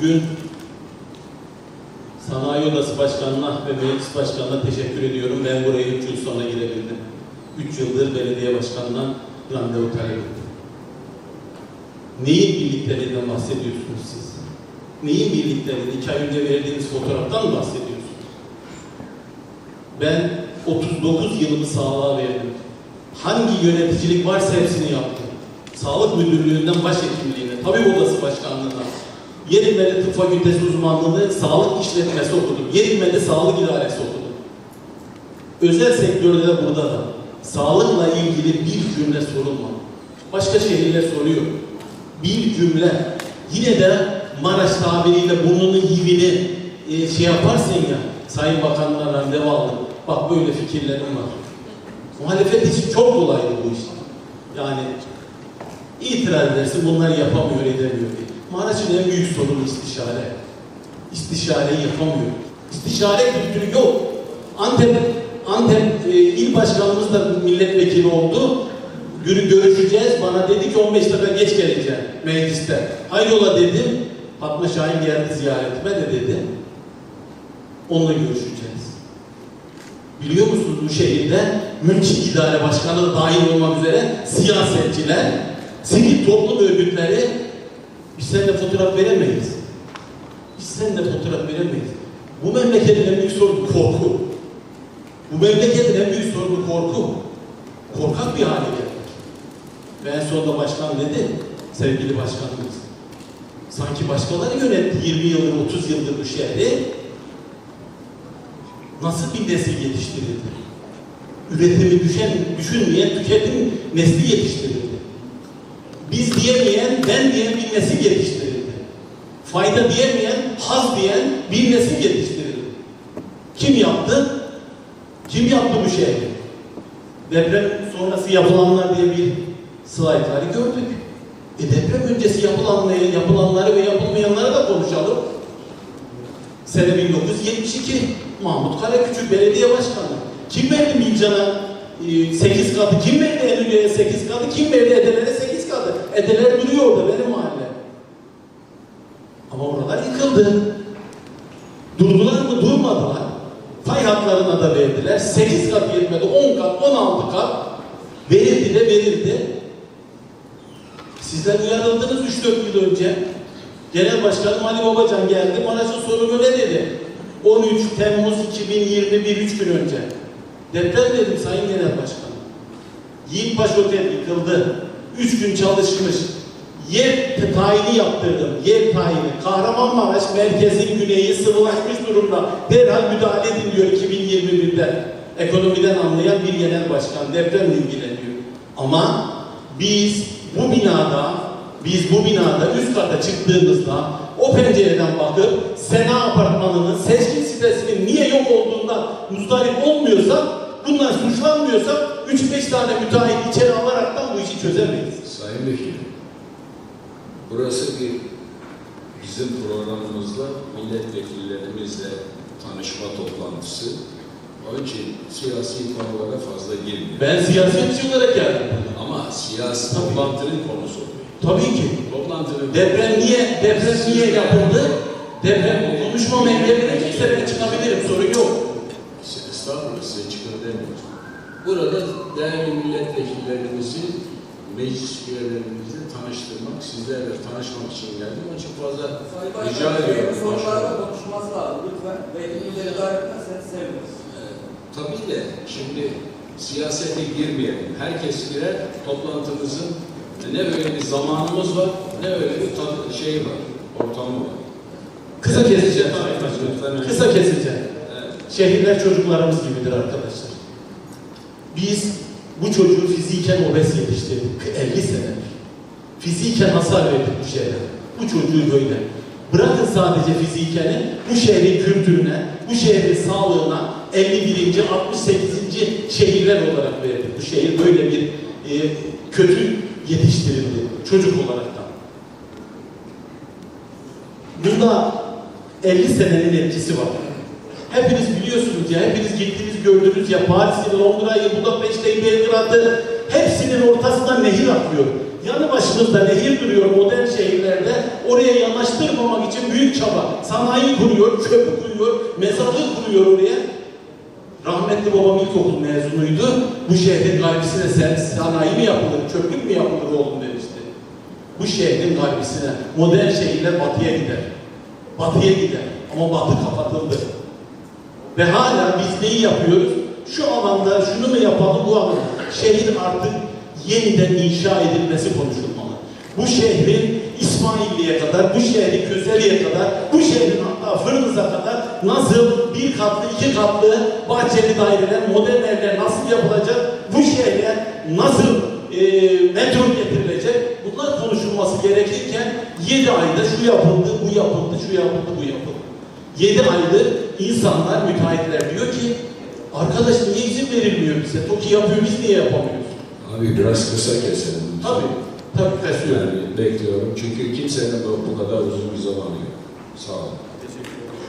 Bugün Sanayi Odası Başkanı'na ve Meclis Başkanı'na teşekkür ediyorum. Ben buraya 3 yıl sonra girebildim. 3 yıldır belediye başkanından randevu talep ettim. Neyin birlikteliğinden bahsediyorsunuz siz? Neyin birlikteliğini? İki ay önce verdiğiniz fotoğraftan mı bahsediyorsunuz? Ben 39 yılımı sağlığa verdim. Hangi yöneticilik varsa hepsini yaptım. Sağlık Müdürlüğü'nden başhekimliğine, Tabip Odası Başkanlığı'na, Yedimle'de tıp fakültesi uzmanlığı, sağlık işletmesi okudum. Yedimle'de sağlık idaresi okudum. Özel sektörde de burada da sağlıkla ilgili bir cümle sorulmadı. Başka şehirler soruyor. Bir cümle. Yine de Maraş tabiriyle burnunun yivini e, şey yaparsın ya, Sayın Bakan'la randevu aldım. Bak böyle fikirlerim var. Muhalefet için çok kolaydı bu iş. Yani itiraz edersin bunları yapamıyor edemiyor diye. Maraş'ın en büyük sorunu istişare. İstişareyi yapamıyor. İstişare kültürü yok. Antep, Antep e, il başkanımız da milletvekili oldu. Günü görüşeceğiz. Bana dedi ki 15 dakika geç geleceğim mecliste. Hayrola dedim. Fatma Şahin geldi ziyaretime de dedi. Onunla görüşeceğiz. Biliyor musunuz bu şehirde mülki idare başkanı da dahil olmak üzere siyasetçiler, sivil toplum örgütleri biz seninle fotoğraf veremeyiz. Biz seninle fotoğraf veremeyiz. Bu memleketin en büyük sorunu korku. Bu memleketin en büyük sorunu korku. Korkak bir hale geldik. Ve en sonunda başkan dedi, sevgili başkanımız. Sanki başkaları yönetti 20 yıldır, 30 yıldır bu şehri. Nasıl bir nesil yetiştirildi? Üretimi düşen, düşünmeyen, tüketim nesli yetiştirildi. Biz diyemeyen, ben diyen bir nesil yetiştirildi. Fayda diyemeyen, haz diyen bir nesil yetiştirildi. Kim yaptı? Kim yaptı bu şehri? Deprem sonrası yapılanlar diye bir slaytları gördük. E deprem öncesi yapılanları, yapılanları ve yapılmayanları da konuşalım. Sene 1972 Mahmut Karaküçük Belediye Başkanı. Kim verdi Milcan'a 8 katı? Kim verdi Eylül'e 8 katı? Kim verdi Edelere 8 katı? Edeler duruyor orada benim mahalle. Ama oralar yıkıldı. Durdular mı? Durmadılar. Fay hatlarına da verdiler. 8 kat yetmedi. 10 kat, 16 kat verildi de verildi. Sizler uyarıldınız 3-4 yıl önce. Genel Başkanım Ali Babacan geldi. Maraş'ın sorunu ne dedi? 13 Temmuz 2021 3 gün önce. Deprem dedim Sayın Genel Başkanım. Yiğitbaş Otel yıkıldı. 3 gün çalışmış. Yer tayini yaptırdım. Yer tayini. Kahramanmaraş merkezin güneyi sıvılaşmış durumda. Derhal müdahale edin diyor 2021'de. Ekonomiden anlayan bir genel başkan depremle ilgileniyor. Ama biz bu binada biz bu binada üst kata çıktığımızda o pencereden bakıp Sena Apartmanı'nın seçkin sitesinin niye yok olduğundan muzdarip olmuyorsak, bunlar suçlanmıyorsa 3-5 tane müteahhit içeri alaraktan bu işi çözemeyiz. Sayın Vekilim, burası bir bizim programımızda milletvekillerimizle tanışma toplantısı. Onun için siyasi konulara fazla girmiyor. Ben siyasetçi olarak geldim. Ama siyasi Tabii. toplantının konusu. Tabii ki. Toplantının Deprem niye, deprem niye yapıldı? Deprem konuşmam engellenecekse ben çıkabilirim, sorun yok. Estağfurullah size çıkın demiyoruz. Burada değerli milletvekillerimizi, meclis üyelerimizle tanıştırmak, sizlerle tanışmak için geldim. Onun için fazla Sayın rica ediyorum. sorularda konuşması lazım lütfen. Vekilleri davet ederseniz seviniriz. Ee, Tabii de şimdi siyasete girmeyelim. Herkes girer, toplantımızın ne öyle bir zamanımız var, ne öyle bir şey var, ortamı var. Kısa keseceğim. Lütfen. Kısa keseceğim. Evet. Şehirler çocuklarımız gibidir arkadaşlar. Biz bu çocuğu fiziken obez yetiştirdik 50 senedir. Fiziken hasar verdik bu şehre. Bu çocuğu böyle. Bırakın sadece fizikeni, bu şehrin kültürüne, bu şehrin sağlığına 51. 68. şehirler olarak verdik. Bu şehir böyle bir e, kötü yetiştirildi çocuk olaraktan. Bunda 50 senenin etkisi var. Hepiniz biliyorsunuz ya, hepiniz gittiniz gördünüz ya Paris'i, Londra'yı, Budapeşte'yi, Belgrad'ı hepsinin ortasından nehir akıyor. Yanı başımızda nehir duruyor modern şehirlerde. Oraya yanaştırmamak için büyük çaba. Sanayi kuruyor, köprü kuruyor, mezarlık kuruyor oraya. Rahmetli babam ilkokul mezunuydu. Bu şehrin garbisine sen sanayi mi yapılır, köprü mü yapılır oğlum demişti. Bu şehrin garbisine, modern şehirler batıya gider. Batıya gider. Ama batı kapatıldı. Ve hala biz neyi yapıyoruz? Şu alanda şunu mu yapalım bu alanda. Şehir artık yeniden inşa edilmesi konuşulmalı. Bu şehrin İsmailli'ye kadar, bu şehrin Köseli'ye kadar, bu şehrin hatta Fırnız'a kadar nasıl bir katlı, iki katlı bahçeli daireler, modern evler nasıl yapılacak, bu şehre nasıl e, metro getirilecek, bunlar konuşulması gerekirken 7 ayda şu yapıldı, bu yapıldı, şu yapıldı, bu yapıldı. 7 aydır insanlar, müteahhitler diyor ki arkadaş niye izin verilmiyor bize? TOKİ yapıyor, biz niye yapamıyoruz? Abi biraz kısa keselim. Tabii, tabii kesiyorum. Yani bekliyorum çünkü kimsenin bu, bu kadar uzun bir zamanı yok. Sağ olun. Teşekkür ederim.